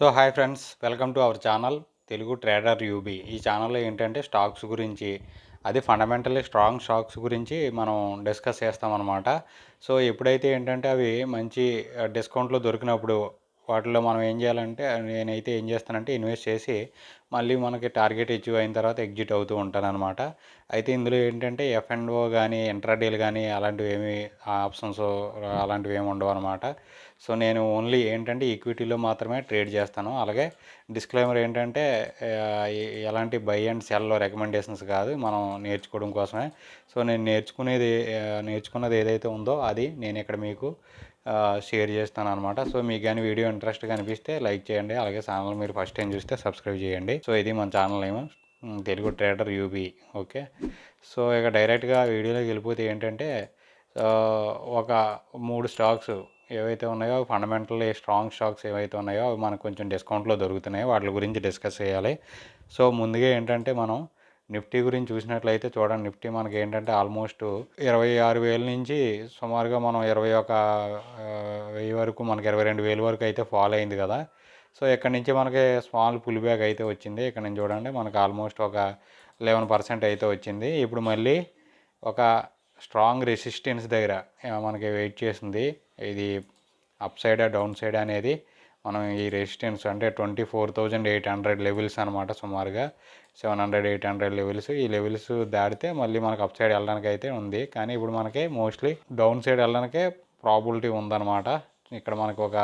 So hi friends welcome to our channel Telugu trader UB. ఈ ఛానల్లో ఏంటంటే stocks గురించి అది ఫండమెంటల్లీ స్ట్రాంగ్ స్టాక్స్ గురించి మనం డిస్కస్ చేస్తామన్నమాట. సో ఎప్పుడైతే ఏంటంటే అవి మంచి డిస్కౌంట్లో దొరికినప్పుడు వాటిలో మనం ఏం చేయాలంటే నేనైతే ఏం చేస్తానంటే ఇన్వెస్ట్ చేసి మళ్ళీ మనకి టార్గెట్ అచీవ్ అయిన తర్వాత ఎగ్జిట్ అవుతూ ఉంటానన్నమాట. అయితే ఇందులో ఏంటంటే ఎఫ్ అండ్ ఓ కానీ ఇంట్రాడేలు కానీ అలాంటివి ఏమి ఆప్షన్స్ అలాంటివి ఏమి ఉండవు అనమాట సో నేను ఓన్లీ ఏంటంటే ఈక్విటీలో మాత్రమే ట్రేడ్ చేస్తాను. అలాగే డిస్క్లైమర్ ఏంటంటే ఎలాంటి బై అండ్ సెల్లో రికమెండేషన్స్ కాదు. మనం నేర్చుకోవడం కోసమే. సో నేను నేర్చుకునేది నేర్చుకున్నది ఏదైతే ఉందో అది నేను ఇక్కడ మీకు షేర్ చేస్తాను అనమాట సో మీకు కానీ వీడియో ఇంట్రెస్ట్గా అనిపిస్తే లైక్ చేయండి. అలాగే ఛానల్ మీరు ఫస్ట్ టైం చూస్తే సబ్స్క్రైబ్ చేయండి. సో ఇది మన ఛానల్ ఏమో. Telugu trader UB okay so ఇక డైరెక్ట్గా వీడియోలోకి వెళ్ళిపోతే ఏంటంటే ఒక మూడు స్టాక్స్ ఏవైతే ఉన్నాయో ఫండమెంటల్ స్ట్రాంగ్ స్టాక్స్ ఏవైతే ఉన్నాయో అవి మనకు కొంచెం డిస్కౌంట్లో దొరుకుతున్నాయి. వాటి గురించి డిస్కస్ చేయాలి. సో ముందుగా ఏంటంటే మనం నిఫ్టీ గురించి చూసినట్లయితే చూడండి నిఫ్టీ మనకి ఏంటంటే ఆల్మోస్ట్ ఇరవై ఆరు వేల నుంచి సుమారుగా మనం ఇరవై ఒక వెయ్యి వరకు మనకి ఇరవై రెండు వేల వరకు అయితే ఫాలో అయింది కదా. సో ఇక్కడ నుంచి మనకి స్మాల్ పుల్ బ్యాగ్ అయితే వచ్చింది. ఇక్కడ నుంచి చూడండి మనకి ఆల్మోస్ట్ ఒక లెవెన్ పర్సెంట్ అయితే వచ్చింది. ఇప్పుడు మళ్ళీ ఒక స్ట్రాంగ్ రెసిస్టెన్స్ దగ్గర మనకి వెయిట్ చేసింది. ఇది అప్ సైడ్ డౌన్ సైడ్ అనేది మనం ఈ రెసిస్టెన్స్ అంటే twenty four thousand eight hundred levels అనమాట సుమారుగా. Seven hundred eight hundred levels ఈ లెవెల్స్ దాటితే మళ్ళీ మనకు అప్ సైడ్ వెళ్ళడానికి అయితే ఉంది. కానీ ఇప్పుడు మనకి మోస్ట్లీ డౌన్ సైడ్ వెళ్ళడానికే ప్రాబిలిటీ ఉందన్నమాట. ఇక్కడ మనకు ఒక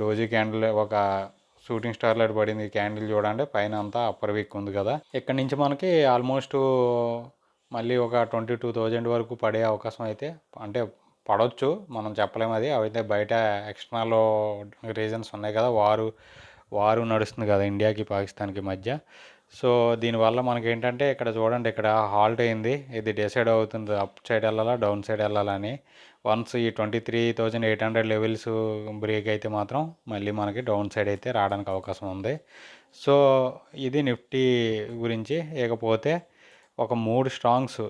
డోజీ క్యాండిల్ ఒక షూటింగ్ స్టార్ లైట్ పడింది క్యాండిల్ చూడండి పైన అంతా అప్పర్ వీక్ ఉంది కదా. ఇక్కడ నుంచి మనకి ఆల్మోస్ట్ మళ్ళీ ఒక ట్వంటీ టూ థౌజండ్ వరకు పడే అవకాశం అయితే అంటే పడవచ్చు మనం చెప్పలేము అది. అయితే బయట ఎక్స్టర్నల్ రీజన్స్ ఉన్నాయి కదా వారు వారు నడుస్తుంది కదా ఇండియాకి పాకిస్తాన్కి మధ్య. సో దీనివల్ల మనకి ఏంటంటే ఇక్కడ చూడండి ఇక్కడ హాల్ట్ అయింది. ఇది డిసైడ్ అవుతుంది అప్ సైడ్ వెళ్ళాలా డౌన్ సైడ్ వెళ్ళాలని. వన్స్ ఈ twenty three thousand eight hundred levels break అయితే మాత్రం మళ్ళీ మనకి డౌన్ సైడ్ అయితే రావడానికి అవకాశం ఉంది. సో ఇది నిఫ్టీ గురించి ఇకపోతే ఒక మూడు strongs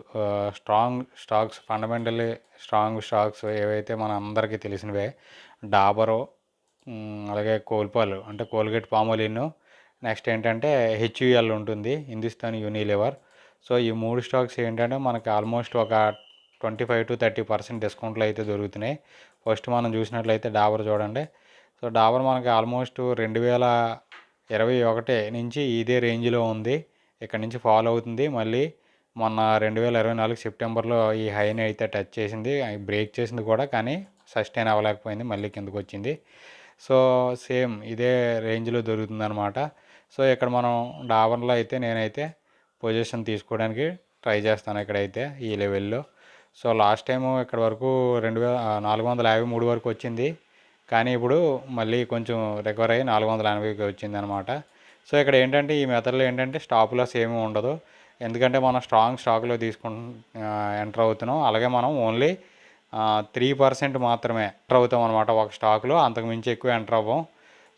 strong stocks fundamentally strong stocks ఏవైతే మన అందరికీ తెలిసినవే డాబరో అలాగే కోల్పాలు అంటే కోల్గేట్ పామోలిన్ నెక్స్ట్ ఏంటంటే హెచ్యుఎల్ ఉంటుంది హిందుస్థాన్ యూనిలివర్. సో ఈ మూడు స్టాక్స్ ఏంటంటే మనకి ఆల్మోస్ట్ ఒక twenty five to thirty percent డిస్కౌంట్లు అయితే దొరుకుతున్నాయి. ఫస్ట్ మనం చూసినట్లయితే డాబర్ చూడండి. సో డాబర్ మనకి ఆల్మోస్ట్ రెండు వేల ఇరవై ఒకటి నుంచి ఇదే రేంజ్లో ఉంది. ఇక్కడ నుంచి ఫాలో అవుతుంది. మళ్ళీ మొన్న రెండు వేల ఇరవై నాలుగు సెప్టెంబర్లో ఈ హైని అయితే టచ్ చేసింది. బ్రేక్ చేసింది కూడా కానీ సస్టైన్ అవ్వలేకపోయింది. మళ్ళీ కిందకు వచ్చింది సో సేమ్ ఇదే రేంజ్లో దొరుకుతుంది అనమాట సో ఇక్కడ మనం డాబర్లో అయితే నేనైతే పొజిషన్ తీసుకోవడానికి ట్రై చేస్తాను ఇక్కడైతే ఈ లెవెల్లో. సో లాస్ట్ టైం ఇక్కడ వరకు రెండు వేల నాలుగు వందల యాభై మూడు వరకు వచ్చింది. కానీ ఇప్పుడు మళ్ళీ కొంచెం రికవర్ అయ్యి నాలుగు వందల ఎనభైకి వచ్చింది అనమాట సో ఇక్కడ ఏంటంటే ఈ మెథడ్లో ఏంటంటే స్టాప్ లాస్ ఏమీ ఉండదు. ఎందుకంటే మనం స్ట్రాంగ్ స్టాక్లో తీసుకుంటు ఎంటర్ అవుతున్నాం. అలాగే మనం ఓన్లీ త్రీ పర్సెంట్ మాత్రమే ఎంటర్ అవుతాం అనమాట ఒక స్టాక్లో. అంతకుమించి ఎక్కువ ఎంటర్ అవ్వం.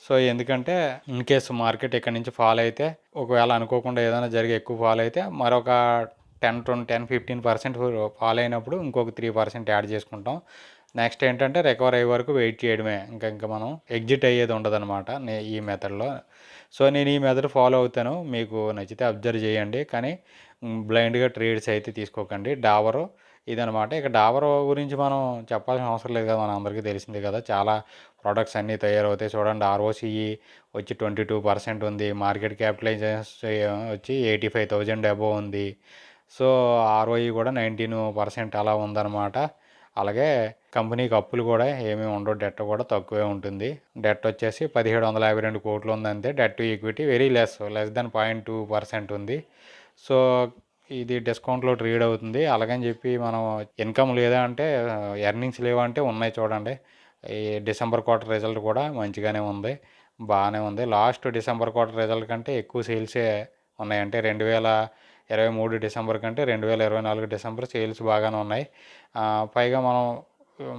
సో ఎందుకంటే ఇన్ కేసు మార్కెట్ ఇక్కడ నుంచి ఫాల్ అయితే ఒకవేళ అనుకోకుండా ఏదైనా జరిగి ఎక్కువ ఫాల్ అయితే మరొక ten twenty ten fifteen percent fall అయినప్పుడు ఇంకొక త్రీ పర్సెంట్ యాడ్ చేసుకుంటాం. నెక్స్ట్ ఏంటంటే రికవర్ అయ్యే వరకు వెయిట్ చేయడమే. ఇంకా ఇంకా మనం ఎగ్జిట్ అయ్యేది ఉండదన్నమాట ఈ మెథడ్లో. సో నేను ఈ మెథడ్ ఫాలో అవుతాను. మీకు నచ్చితే అబ్జర్వ్ చేయండి. కానీ బ్లైండ్గా ట్రేడ్స్ అయితే తీసుకోకండి. డాబరు ఇదనమాట. ఇక డాబర్ గురించి మనం చెప్పాల్సిన అవసరం లేదు కదా మన అందరికీ తెలిసిందే కదా. చాలా ప్రోడక్ట్స్ అన్నీ తయారవుతాయి. చూడండి ఆర్ఓసిఈ వచ్చి ట్వంటీ టూ పర్సెంట్ ఉంది. మార్కెట్ క్యాపిటలైజేషన్ వచ్చి ఎయిటీ ఫైవ్ థౌజండ్ అబోవ్ ఉంది. సో ఆర్ఓఈ కూడా నైన్టీన్ పర్సెంట్ అలా ఉందన్నమాట అలాగే కంపెనీకి అప్పులు కూడా ఏమీ ఉండవు. డెట్ కూడా తక్కువే ఉంటుంది. డెట్ వచ్చేసి పదిహేడు వందల యాభై రెండు కోట్లు ఉందంతే debt to equity very less less than point two percent ఉంది. సో ఇది డిస్కౌంట్లో ట్రేడ్ అవుతుంది. అలాగని చెప్పి మనం ఇన్కమ్ లేదా అంటే ఎర్నింగ్స్ లేవా అంటే ఉన్నాయి చూడండి. ఈ డిసెంబర్ క్వార్టర్ రిజల్ట్ కూడా మంచిగానే ఉంది. బాగానే ఉంది. లాస్ట్ డిసెంబర్ క్వార్టర్ రిజల్ట్ కంటే ఎక్కువ సేల్సే ఉన్నాయంటే రెండు వేల ఇరవై మూడు డిసెంబర్ కంటే రెండు వేల ఇరవై నాలుగు డిసెంబర్ సేల్స్ బాగానే ఉన్నాయి. పైగా మనం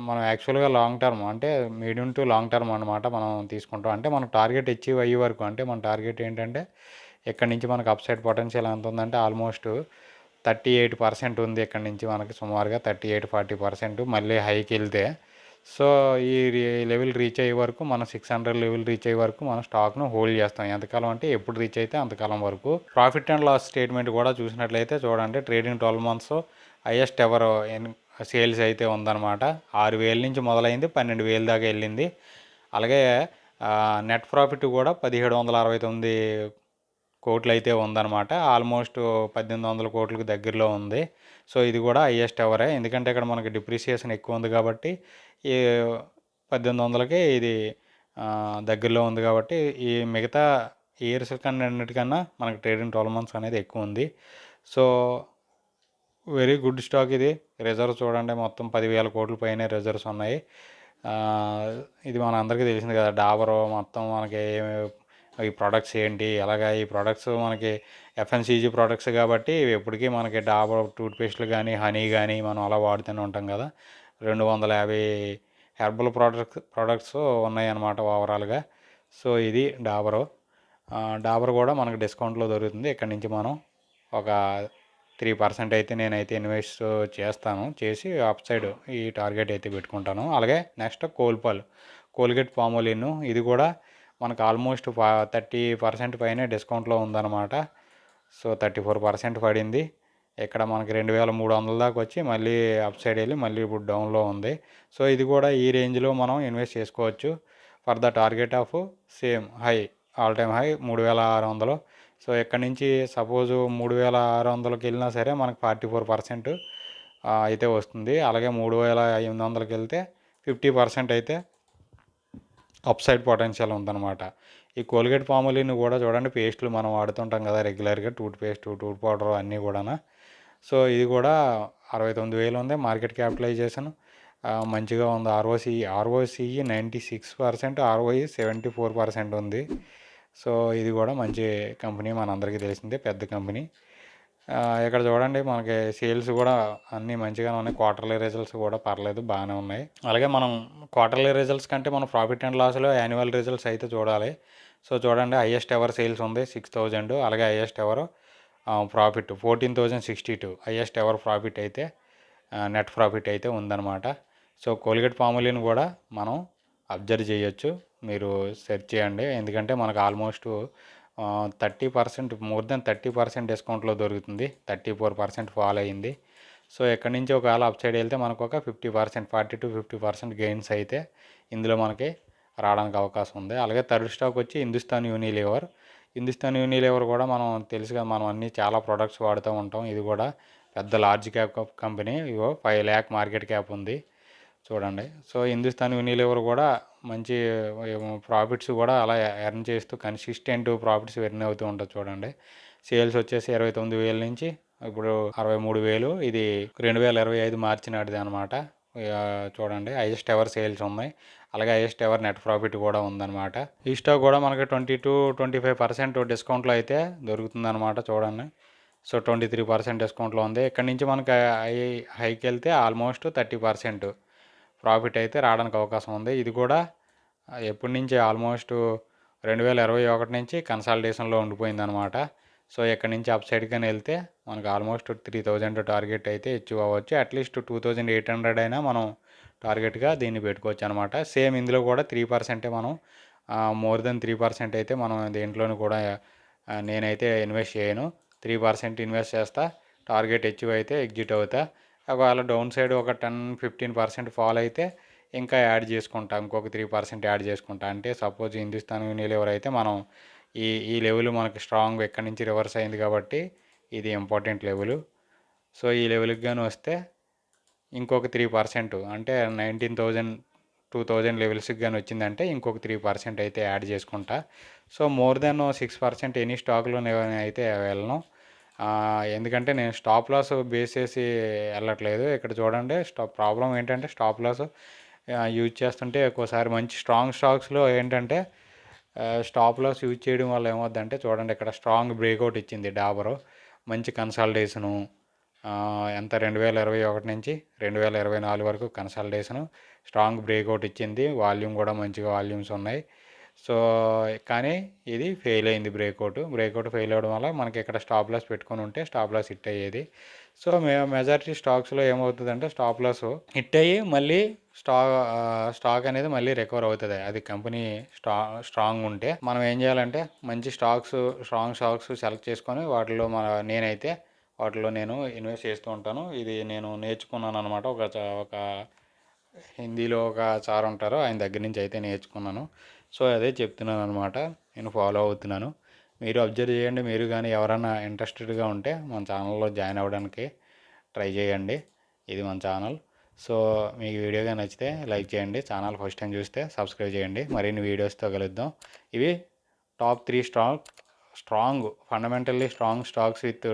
మనం యాక్చువల్గా లాంగ్ టర్మ్ అంటే మీడియం టు లాంగ్ టర్మ్ అనమాట మనం తీసుకుంటాం. అంటే మనం టార్గెట్ అచీవ్ అయ్యే వరకు అంటే మన టార్గెట్ ఏంటంటే ఇక్కడ నుంచి మనకు అప్సైడ్ పొటెన్షియల్ ఎంత ఉందంటే ఆల్మోస్ట్ థర్టీ ఎయిట్ పర్సెంట్ ఉంది ఇక్కడ నుంచి మనకి సుమారుగా థర్టీ ఎయిట్ ఫార్టీ పర్సెంట్ మళ్ళీ హైకి వెళ్తే. సో ఈ లెవెల్ రీచ్ అయ్యే వరకు మనం సిక్స్ హండ్రెడ్ లెవెల్ రీచ్ అయ్యే వరకు మనం స్టాక్ను హోల్డ్ చేస్తాం. ఎంతకాలం అంటే ఎప్పుడు రీచ్ అయితే అంతకాలం వరకు. ప్రాఫిట్ అండ్ లాస్ స్టేట్మెంట్ కూడా చూసినట్లయితే చూడండి trading twelve months highest ever sales అయితే ఉందన్నమాట. ఆరు వేల నుంచి మొదలైంది పన్నెండు వేల దాకా వెళ్ళింది. అలాగే నెట్ ప్రాఫిట్ కూడా పదిహేడు వందల అరవై తొమ్మిది కోట్లు అయితే ఉందన్నమాట. ఆల్మోస్ట్ పద్దెనిమిది వందల కోట్లకు దగ్గరలో ఉంది. సో ఇది కూడా హయ్యెస్ట్ ఎవరే. ఎందుకంటే ఇక్కడ మనకి డిప్రిసియేషన్ ఎక్కువ ఉంది కాబట్టి ఈ పద్దెనిమిది వందలకి ఇది దగ్గరలో ఉంది కాబట్టి ఈ మిగతా ఇయర్స్ కన్నా అన్నిటికన్నా మనకి ట్రేడింగ్ ట్వెల్వ్ మంత్స్ అనేది ఎక్కువ ఉంది. సో వెరీ గుడ్ స్టాక్ ఇది. రిజర్వ్స్ చూడండి మొత్తం పదివేల కోట్ల పైన రిజర్వ్స్ ఉన్నాయి. ఇది మన అందరికీ తెలిసింది కదా డాబర్ మొత్తం మనకి ఈ ప్రొడక్ట్స్ ఏంటి? అలాగా ఈ ప్రొడక్ట్స్ మనకి ఎఫ్ఎన్సీజీ ప్రొడక్ట్స్ కాబట్టి ఇవి ఎప్పటికీ మనకి డాబర్ టూత్పేస్ట్లు కానీ హనీ కానీ మనం అలా వాడుతూనే ఉంటాం కదా. రెండు వందల యాభై హెర్బల్ ప్రోడక్ట్స్ ప్రొడక్ట్స్ ఉన్నాయన్నమాట ఓవరాల్గా సో ఇది డాబరు. డాబర్ కూడా మనకు డిస్కౌంట్లో దొరుకుతుంది. ఇక్కడ నుంచి మనం ఒక త్రీ పర్సెంట్ అయితే నేనైతే ఇన్వెస్ట్ చేస్తాను. చేసి అప్ సైడ్ ఈ టార్గెట్ అయితే పెట్టుకుంటాను. అలాగే నెక్స్ట్ కోల్పాలు కోల్గేట్ పామోలిన్ ఇది కూడా మనకు ఆల్మోస్ట్ థర్టీ పర్సెంట్ పైనే డిస్కౌంట్లో ఉందన్నమాట. సో థర్టీ ఫోర్ పర్సెంట్ పడింది. ఇక్కడ మనకి రెండు వేల మూడు వందల దాకా వచ్చి మళ్ళీ అప్ సైడ్ వెళ్ళి మళ్ళీ ఇప్పుడు డౌన్లో ఉంది. సో ఇది కూడా ఈ రేంజ్లో మనం ఇన్వెస్ట్ చేసుకోవచ్చు. For the target of same high all time high మూడు వేల ఆరు వందలు. సో ఇక్కడ నుంచి సపోజ్ మూడు వేల ఆరు వందలకి వెళ్ళినా సరే మనకు ఫార్టీ ఫోర్ పర్సెంట్ అయితే వస్తుంది. అలాగే మూడు వేల ఎనిమిది వందలకి వెళ్తే ఫిఫ్టీ పర్సెంట్ అయితే అప్సైడ్ పొటెన్షియల్ ఉందన్నమాట. ఈ కోల్గేట్ పాములిని కూడా చూడండి పేస్ట్లు మనం వాడుతుంటాం కదా రెగ్యులర్గా టూత్ పేస్ట్ టూత్ పౌడర్ అన్నీ కూడా సో ఇది కూడా అరవై తొమ్మిది వేలు ఉంది మార్కెట్ క్యాపిటలైజేషన్. మంచిగా ఉంది. ROC ROCE ninety six percent ROE seventy four percent ఉంది. సో ఇది కూడా మంచి కంపెనీ మనందరికీ తెలిసిందే పెద్ద కంపెనీ. ఇక్కడ చూడండి మనకి సేల్స్ కూడా అన్నీ మంచిగానే ఉన్నాయి. క్వార్టర్లీ రిజల్ట్స్ కూడా పర్లేదు బాగానే ఉన్నాయి. అలాగే మనం క్వార్టర్లీ రిజల్ట్స్ కంటే మనం ప్రాఫిట్ అండ్ లాస్లో యాన్యువల్ రిజల్ట్స్ అయితే చూడాలి. సో చూడండి హైయెస్ట్ ఎవర్ సేల్స్ ఉంది సిక్స్ థౌజండ్ అలాగే highest ever profit fourteen thousand sixty two highest ever profit అయితే నెట్ ప్రాఫిట్ అయితే ఉందన్నమాట. సో కోల్గేట్ పాములిన్ కూడా మనం అబ్జర్వ్ చేయొచ్చు. మీరు సెర్చ్ చేయండి. ఎందుకంటే మనకు almost thirty percent more than thirty percent డిస్కౌంట్లో దొరుకుతుంది. థర్టీ ఫోర్ పర్సెంట్ ఫాల్ అయ్యింది సో ఎక్కడి నుంచి ఒకవేళ అప్ సైడ్ వెళ్తే మనకు ఒక fifty percent forty to fifty percent gains అయితే ఇందులో మనకి రావడానికి అవకాశం ఉంది. అలాగే థర్డ్ స్టాక్ వచ్చి హిందుస్థాన్ యూనిలీవర్. హిందుస్థాన్ యూనిలీవర్ కూడా మనం తెలుసు కదా మనం అన్ని చాలా ప్రొడక్ట్స్ వాడుతూ ఉంటాం. ఇది కూడా పెద్ద లార్జ్ క్యాప్ కంపెనీ ఇగో ఫైవ్ ల్యాక్ మార్కెట్ క్యాప్ ఉంది. చూడండి. సో హిందుస్థాన్ యూనిలీవర్ కూడా మంచి ప్రాఫిట్స్ కూడా అలా ఎర్న్ చేస్తూ కన్సిస్టెంట్ ప్రాఫిట్స్ ఎర్న్ అవుతూ ఉంటుంది చూడండి. సేల్స్ వచ్చేసి ఇరవై తొమ్మిది వేల నుంచి ఇప్పుడు అరవై మూడు వేలు ఇది రెండు వేల ఇరవై ఐదు మార్చి నాటిది అనమాట చూడండి హైయెస్ట్ ఎవర్ సేల్స్ ఉన్నాయి. అలాగే హైయెస్ట్ ఎవర్ నెట్ ప్రాఫిట్ కూడా ఉందన్నమాట. ఈ స్టాక్ కూడా మనకి twenty two twenty five percent డిస్కౌంట్లో అయితే దొరుకుతుందన్నమాట చూడండి. సో ట్వంటీ త్రీ పర్సెంట్ డిస్కౌంట్లో ఉంది. ఇక్కడ నుంచి మనకి హై హైకి వెళ్తే ఆల్మోస్ట్ థర్టీ పర్సెంట్ ప్రాఫిట్ అయితే రావడానికి అవకాశం ఉంది. ఇది కూడా ఎప్పటి నుంచి ఆల్మోస్ట్ రెండు వేల ఇరవై ఒకటి నుంచి కన్సల్టేషన్లో ఉండిపోయింది అనమాట సో ఇక్కడ నుంచి అప్సైడ్ కానీ వెళ్తే మనకు ఆల్మోస్ట్ త్రీ థౌజండ్ టార్గెట్ అయితే అచీవ్ అవ్వచ్చు. At least two thousand eight hundred అయినా మనం టార్గెట్గా దీన్ని పెట్టుకోవచ్చు అనమాట సేమ్ ఇందులో కూడా త్రీ పర్సెంటే మనం మోర్ దెన్ త్రీ పర్సెంట్ అయితే మనం దేంట్లోనూ కూడా నేనైతే ఇన్వెస్ట్ చేయను. త్రీ పర్సెంట్ ఇన్వెస్ట్ చేస్తా టార్గెట్ అచీవ్ అయితే ఎగ్జిట్ అవుతా. ఒకవేళ డౌన్ సైడ్ ఒక టెన్ ఫిఫ్టీన్ పర్సెంట్ ఫాల్ అయితే ఇంకా యాడ్ చేసుకుంటా ఇంకొక త్రీ పర్సెంట్ యాడ్ చేసుకుంటా. అంటే సపోజ్ హిందుస్థాన్ యూనిలీవర్ అయితే మనం ఈ ఈ లెవెల్ మనకి స్ట్రాంగ్ ఎక్కడి నుంచి రివర్స్ అయింది కాబట్టి ఇది ఇంపార్టెంట్ లెవెల్. సో ఈ లెవెల్కి కానీ వస్తే ఇంకొక త్రీ పర్సెంట్ అంటే నైన్టీన్ థౌజండ్ టూ థౌజండ్ లెవెల్స్కి కానీ వచ్చిందంటే ఇంకొక త్రీ పర్సెంట్ అయితే యాడ్ చేసుకుంటా. So more than six percent any స్టాక్లో అయితే వెళ్ళను. ఎందుకంటే నేను స్టాప్ లాస్ బేస్ చేసి వెళ్ళట్లేదు. ఇక్కడ చూడండి స్టాప్ ప్రాబ్లం ఏంటంటే స్టాప్ లాస్ యూజ్ చేస్తుంటే ఒక్కోసారి మంచి స్ట్రాంగ్ స్టాక్స్లో ఏంటంటే స్టాప్ లాస్ యూజ్ చేయడం వల్ల ఏమవుద్దంటే చూడండి ఇక్కడ స్ట్రాంగ్ బ్రేక్అవుట్ ఇచ్చింది డాబరు మంచి కన్సల్టేషను ఎంత? రెండు వేల ఇరవై ఒకటి నుంచి రెండు వేల ఇరవై నాలుగు వరకు కన్సల్టేషను స్ట్రాంగ్ బ్రేక్అవుట్ ఇచ్చింది. వాల్యూమ్ కూడా మంచిగా వాల్యూమ్స్ ఉన్నాయి. సో కానీ ఇది ఫెయిల్ అయింది బ్రేక్అవుట్. బ్రేక్అవుట్ ఫెయిల్ అవ్వడం వల్ల మనకి ఇక్కడ స్టాప్ లాస్ పెట్టుకొని ఉంటే స్టాప్ లాస్ హిట్ అయ్యేది. సో మే మెజారిటీ స్టాక్స్లో ఏమవుతుందంటే స్టాప్ లాస్ హిట్ అయ్యి మళ్ళీ స్టాక్ స్టాక్ అనేది మళ్ళీ రికవర్ అవుతుంది. అది కంపెనీ స్టా స్ట్రాంగ్ ఉంటే మనం ఏం చేయాలంటే మంచి స్టాక్స్ స్ట్రాంగ్ స్టాక్స్ సెలెక్ట్ చేసుకొని వాటిలో మన నేనైతే వాటిలో నేను ఇన్వెస్ట్ చేస్తూ ఉంటాను. ఇది నేను నేర్చుకున్నాను అనమాట ఒక ఒక హిందీలో ఒక సార్ ఉంటారు. ఆయన దగ్గర నుంచి అయితే నేర్చుకున్నాను. సో అదే చెప్తున్నాను అనమాట నేను ఫాలో అవుతున్నాను. మీరు అబ్జర్వ్ చేయండి. మీరు కానీ ఎవరైనా ఇంట్రెస్టెడ్గా ఉంటే మన ఛానల్లో జాయిన్ అవ్వడానికి ట్రై చేయండి. ఇది మన ఛానల్. సో మీకు వీడియోగా నచ్చితే లైక్ చేయండి. ఛానల్ ఫస్ట్ టైం చూస్తే సబ్స్క్రైబ్ చేయండి. మరిన్ని వీడియోస్తో కలుద్దాం. ఇవి top three stock strong fundamentally strong stocks with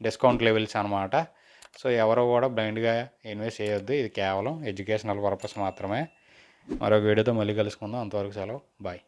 discount levels అనమాట సో ఎవరు కూడా బ్లైండ్గా ఇన్వెస్ట్ చేయొద్దు. ఇది కేవలం ఎడ్యుకేషనల్ పర్పస్ మాత్రమే. మరొక వీడియోతో మళ్ళీ కలుసుకుందాం. అంతవరకు సెలవు. బాయ్